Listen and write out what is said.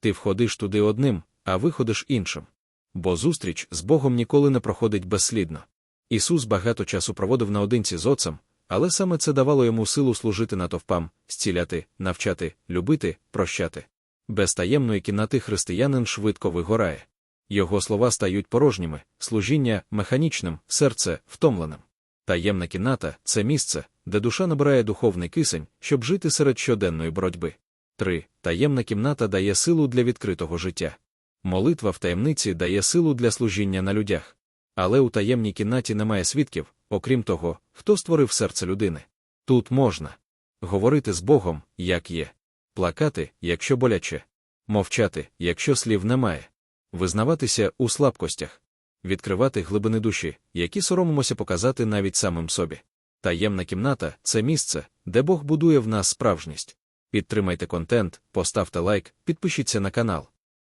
Ти входиш туди одним, а виходиш іншим. Бо зустріч з Богом ніколи не проходить безслідно. Ісус багато часу проводив наодинці з Отцем, але саме це давало йому силу служити натовпам, зціляти, навчати, любити, прощати. Без таємної кімнати християнин швидко вигорає. Його слова стають порожніми, служіння механічним, серце втомленим. Таємна кімната це місце, де душа набирає духовний кисень, щоб жити серед щоденної боротьби. 3. Таємна кімната дає силу для відкритого життя. Молитва в таємниці дає силу для служіння на людях. Але у таємній кімнаті немає свідків, окрім того, хто створив серце людини. Тут можна говорити з Богом, як є, плакати, якщо боляче, мовчати, якщо слів немає, визнаватися у слабкостях, відкривати глибини душі, які соромимося показати навіть самим собі. Таємна кімната це місце, де Бог будує в нас справжність. Підтримайте контент, поставте лайк, підпишіться на канал.